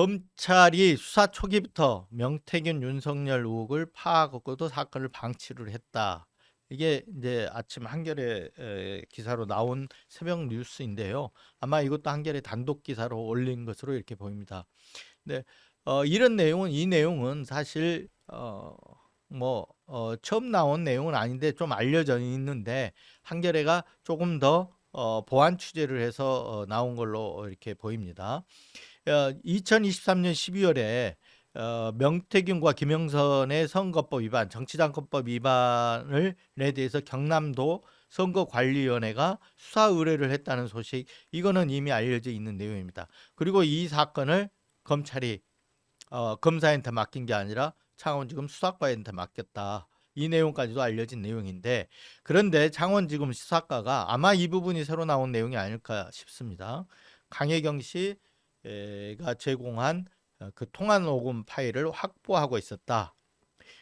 검찰이 수사 초기부터 명태균 윤석열 의혹을 파악하고도 사건을 방치를 했다. 이게 이제 아침 한겨레 에, 기사로 나온 새벽 뉴스인데요. 아마 이것도 한겨레 단독 기사로 올린 것으로 이렇게 보입니다. 근데 어, 이런 내용은 이 내용은 사실 어, 뭐 어, 처음 나온 내용은 아닌데 좀 알려져 있는데 한겨레가 조금 더 어, 보완 취재를 해서 어, 나온 걸로 이렇게 보입니다. 어, 2023년 12월에 어, 명태균과 김영선의 선거법 위반, 정치자금법 위반을 에 대해서 경남도 선거관리위원회가 수사 의뢰를 했다는 소식, 이거는 이미 알려져 있는 내용입니다. 그리고 이 사건을 검찰이 어, 검사한테 맡긴 게 아니라 창원지검 수사과한테 맡겼다. 이 내용까지도 알려진 내용인데 그런데 창원지검 수사과가 아마 이 부분이 새로 나온 내용이 아닐까 싶습니다. 강혜경 씨 가 제공한 어, 그 통화 녹음 파일을 확보하고 있었다.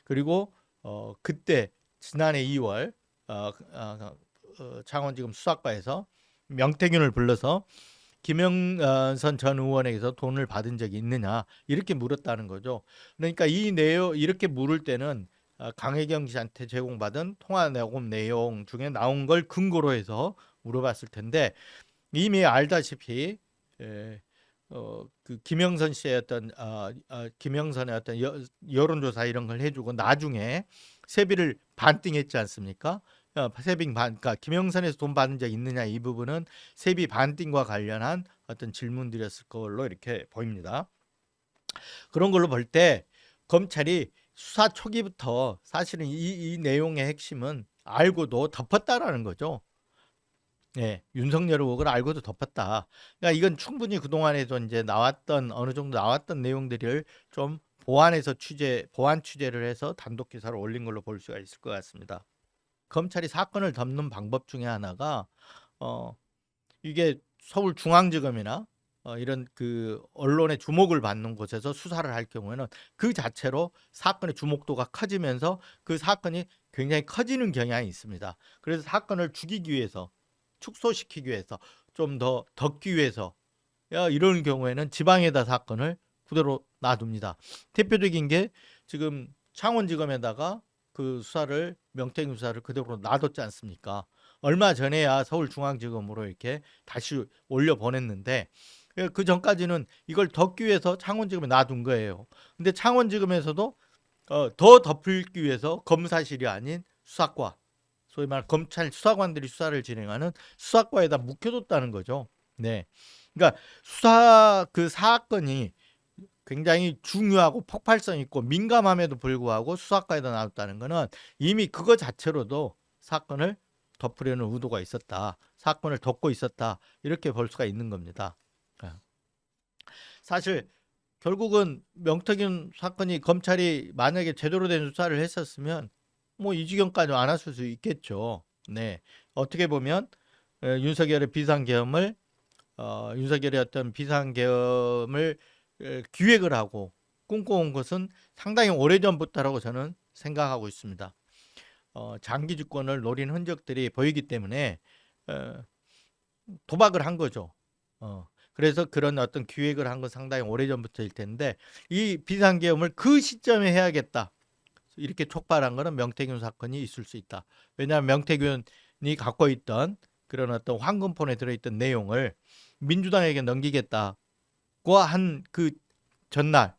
그리고 어, 그때 지난해 2월 어, 어, 어, 창원지검 수사과에서 명태균을 불러서 김영선 전 의원에게서 돈을 받은 적이 있느냐 이렇게 물었다는 거죠. 그러니까 이 내용 이렇게 물을 때는 어, 강혜경 씨한테 제공받은 통화 녹음 내용 중에 나온 걸 근거로 해서 물어봤을 텐데 이미 알다시피 에, 어, 그 김영선 씨의 어떤 어, 어, 김영선의 어떤 여, 여론조사 이런 걸 해주고 나중에 세비를 반띵했지 않습니까? 어, 세비 반, 그러니까 김영선에서 돈 받은 적 있느냐 이 부분은 세비 반띵과 관련한 어떤 질문들이었을 걸로 이렇게 보입니다. 그런 걸로 볼 때 검찰이 수사 초기부터 사실은 이, 이 내용의 핵심은 알고도 덮었다라는 거죠. 예, 윤석열 의혹을 알고도 덮었다. 그러니까 이건 충분히 그동안에도 이제 나왔던 어느 정도 나왔던 내용들을 좀 보완해서 취재, 보완 취재를 해서 단독 기사를 올린 걸로 볼 수가 있을 것 같습니다. 검찰이 사건을 덮는 방법 중에 하나가 어 이게 서울중앙지검이나 어, 이런 그 언론의 주목을 받는 곳에서 수사를 할 경우에는 그 자체로 사건의 주목도가 커지면서 그 사건이 굉장히 커지는 경향이 있습니다. 그래서 사건을 죽이기 위해서 축소시키기 위해서 좀 더 덮기 위해서 야, 이런 경우에는 지방에다 사건을 그대로 놔둡니다. 대표적인 게 지금 창원지검에다가 그 수사를 명태균 수사를 그대로 놔뒀지 않습니까? 얼마 전에야 서울중앙지검으로 이렇게 다시 올려 보냈는데 그 전까지는 이걸 덮기 위해서 창원지검에 놔둔 거예요. 근데 창원지검에서도 어, 더 덮기 위해서 검사실이 아닌 수사과, 소위 말 검찰 수사관들이 수사를 진행하는 수사과에다 묵혀뒀다는 거죠. 네, 그러니까 수사 그 사건이 굉장히 중요하고 폭발성 있고 민감함에도 불구하고 수사과에다 놔뒀다는 거는 이미 그거 자체로도 사건을 덮으려는 의도가 있었다. 사건을 덮고 있었다. 이렇게 볼 수가 있는 겁니다. 사실 결국은 명태균 사건이 검찰이 만약에 제대로 된 수사를 했었으면 뭐 이 지경까지 안 왔을 수 있겠죠. 네. 어떻게 보면 에, 윤석열의 비상계엄을 어, 윤석열의 어떤 비상계엄을 에, 기획을 하고 꿈꿔온 것은 상당히 오래전부터라고 저는 생각하고 있습니다. 어, 장기 집권을 노린 흔적들이 보이기 때문에 어, 도박을 한 거죠. 어, 그래서 그런 어떤 기획을 한 건 상당히 오래전부터일 텐데 이 비상계엄을 그 시점에 해야겠다. 이렇게 촉발한 거는 명태균 사건이 있을 수 있다. 왜냐하면 명태균이 갖고 있던 그런 어떤 황금폰에 들어있던 내용을 민주당에게 넘기겠다고 한 그 전날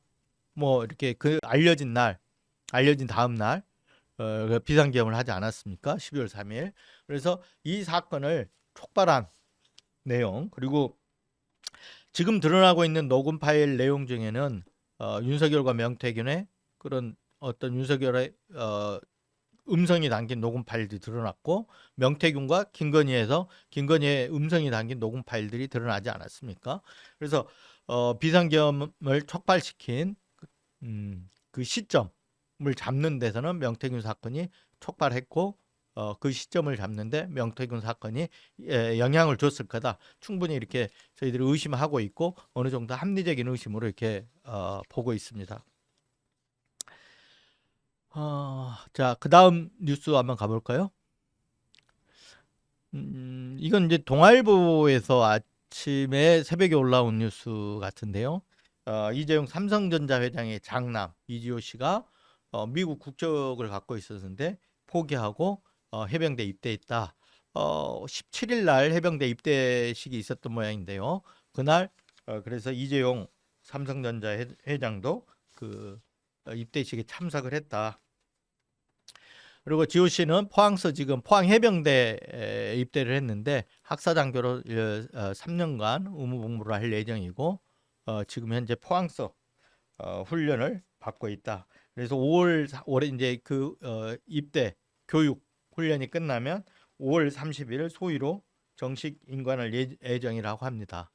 뭐 이렇게 그 알려진 날 알려진 다음 날 어, 그 비상계엄을 하지 않았습니까? 12월 3일. 그래서 이 사건을 촉발한 내용 그리고 지금 드러나고 있는 녹음 파일 내용 중에는 어, 윤석열과 명태균의 그런 어떤 윤석열의 어, 음성이 담긴 녹음 파일들이 드러났고 명태균과 김건희에서 김건희의 음성이 담긴 녹음 파일들이 드러나지 않았습니까? 그래서 어, 비상계엄을 촉발시킨 음, 그 시점을 잡는 데서는 명태균 사건이 촉발했고 어, 그 시점을 잡는데 명태균 사건이 예, 영향을 줬을 거다. 충분히 이렇게 저희들이 의심하고 있고 어느 정도 합리적인 의심으로 이렇게 어, 보고 있습니다. 어, 자, 그 다음 뉴스 한번 가볼까요? 음, 이건 이제 동아일보에서 아침에 새벽에 올라온 뉴스 같은데요. 어, 이재용 삼성전자 회장의 장남 이지호 씨가 어, 미국 국적을 갖고 있었는데 포기하고 어, 해병대 입대했다. 어, 17일 날 해병대 입대식이 있었던 모양인데요. 그날 어, 그래서 이재용 삼성전자 회, 회장도 그 어, 입대식에 참석을 했다. 그리고 지호 씨는 포항서 지금 포항 해병대에 입대를 했는데 학사장교로 어, 3년간 의무 복무를 할 예정이고 어, 지금 현재 포항서 어, 훈련을 받고 있다. 그래서 5월 올해 이제 그 어, 입대 교육 훈련이 끝나면 5월 30일 소위로 정식 인관을 예, 예정이라고 합니다.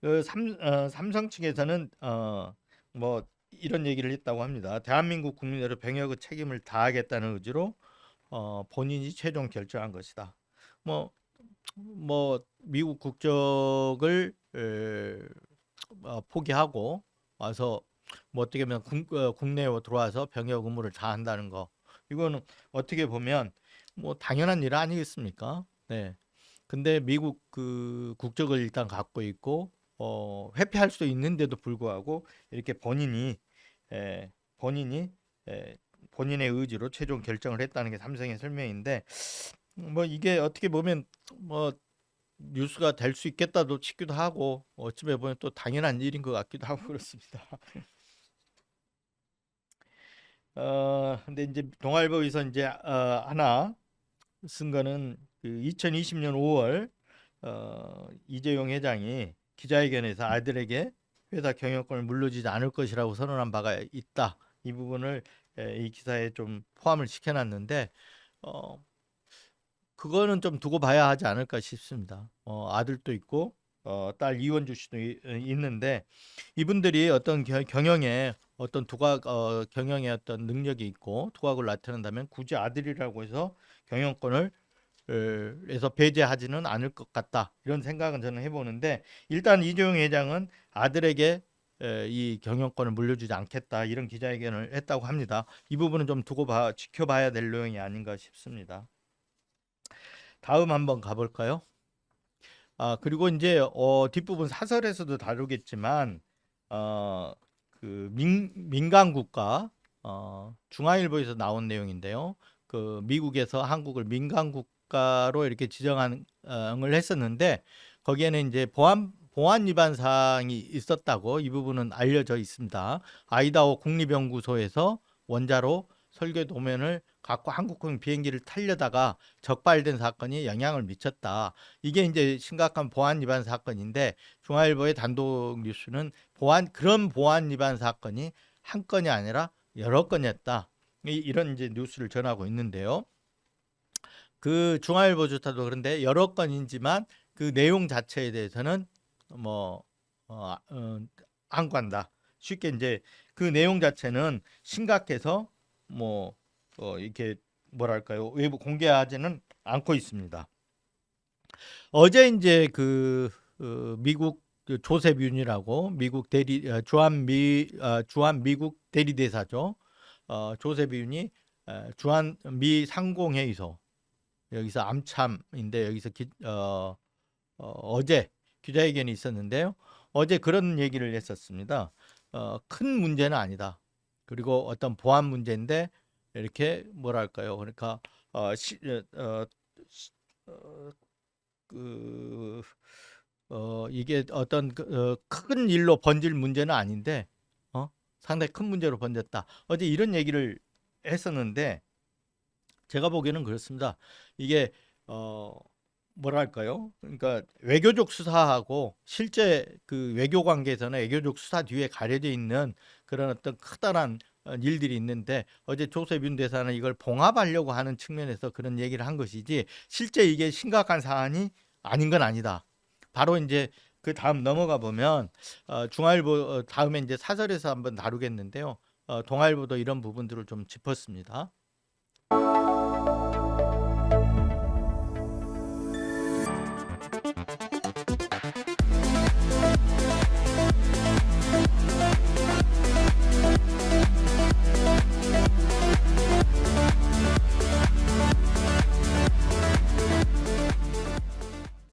그 삼, 어, 삼성 측에서는 어, 뭐 이런 얘기를 했다고 합니다. 대한민국 국민들의 병역의 책임을 다하겠다는 의지로 어, 본인이 최종 결정한 것이다. 뭐, 뭐 미국 국적을 에, 어, 포기하고 와서 뭐 어떻게 보면 국, 어, 국내에 들어와서 병역 의무를 다한다는 거 이거는 어떻게 보면 뭐 당연한 일 아니겠습니까? 네. 근데 미국 그 국적을 일단 갖고 있고 어, 회피할 수 있는데도 불구하고 이렇게 본인이 에, 본인이 에, 본인의 의지로 최종 결정을 했다는 게 삼성의 설명인데 뭐 이게 어떻게 보면 뭐 뉴스가 될 수 있겠다도 싶기도 하고 어찌 보면 또 당연한 일인 것 같기도 하고 그렇습니다. 어 근데 이제 동아일보에서 이제 어, 하나 쓴 거는 그 2020년 5월 어, 이재용 회장이 기자회견에서 아들에게 회사 경영권을 물려주지 않을 것이라고 선언한 바가 있다. 이 부분을 에, 이 기사에 좀 포함을 시켜놨는데 어, 그거는 좀 두고 봐야 하지 않을까 싶습니다. 어, 아들도 있고 어, 딸 이원주 씨도 이- 어, 있는데 이분들이 어떤 겨- 경영에 어떤 두각 어, 경영에 어떤 능력이 있고 두각을 나타낸다면 굳이 아들이라고 해서 경영권을 에, 에서 배제하지는 않을 것 같다 이런 생각은 저는 해보는데 일단 이재용 회장은 아들에게 에, 이 경영권을 물려주지 않겠다 이런 기자회견을 했다고 합니다. 이 부분은 좀 두고 봐 지켜봐야 될 내용이 아닌가 싶습니다. 다음 한번 가볼까요? 아 그리고 이제 어, 뒷부분 사설에서도 다루겠지만 어, 그 민, 민간 국가 어, 중앙일보에서 나온 내용인데요. 그 미국에서 한국을 민간 국가 로 이렇게 지정을 했었는데 거기에는 이제 보안 보안 위반 사항이 있었다고 이 부분은 알려져 있습니다. 아이다호 국립연구소에서 원자로 설계 도면을 갖고 한국행 비행기를 타려다가 적발된 사건이 영향을 미쳤다. 이게 이제 심각한 보안 위반 사건인데 중앙일보의 단독 뉴스는 보안 그런 보안 위반 사건이 한 건이 아니라 여러 건이었다. 이- 이런 이제 뉴스를 전하고 있는데요. 그 중앙일보 조차도 그런데 여러 건이지만 그 내용 자체에 대해서는 뭐 어, 어, 안 관다. 쉽게 이제 그 내용 자체는 심각해서 뭐 어, 이렇게 뭐랄까요 외부 공개하지는 않고 있습니다. 어제 이제 그 어, 미국 그 조셉 윤이라고 미국 대리 어, 주한 미 어, 주한 미국 대리 대사죠. 어, 조셉 윤이 어, 주한 미 상공회의소 여기서 암참인데 여기서 기, 어, 어, 어 제 기자회견이 있었는데요. 어제 그런 얘기를 했었습니다. 어, 큰 문제는 아니다. 그리고 어떤 보안 문제인데 이렇게 뭐랄까요? 그러니까 어, 시, 어, 어, 시- 어, 그, 어, 이게 어떤 그, 어, 큰 일로 번질 문제는 아닌데 어? 상당히 큰 문제로 번졌다. 어제 이런 얘기를 했었는데 제가 보기에는 그렇습니다. 이게 어 뭐랄까요? 그러니까 외교적 수사하고 실제 그 외교 관계에서는 외교적 수사 뒤에 가려져 있는 그런 어떤 커다란 어, 일들이 있는데 어제 윤 대사는 이걸 봉합하려고 하는 측면에서 그런 얘기를 한 것이지 실제 이게 심각한 사안이 아닌 건 아니다. 바로 이제 그 다음 넘어가 보면 어, 중앙일보 어, 다음에 이제 사설에서 한번 다루겠는데요. 어, 동아일보도 이런 부분들을 좀 짚었습니다.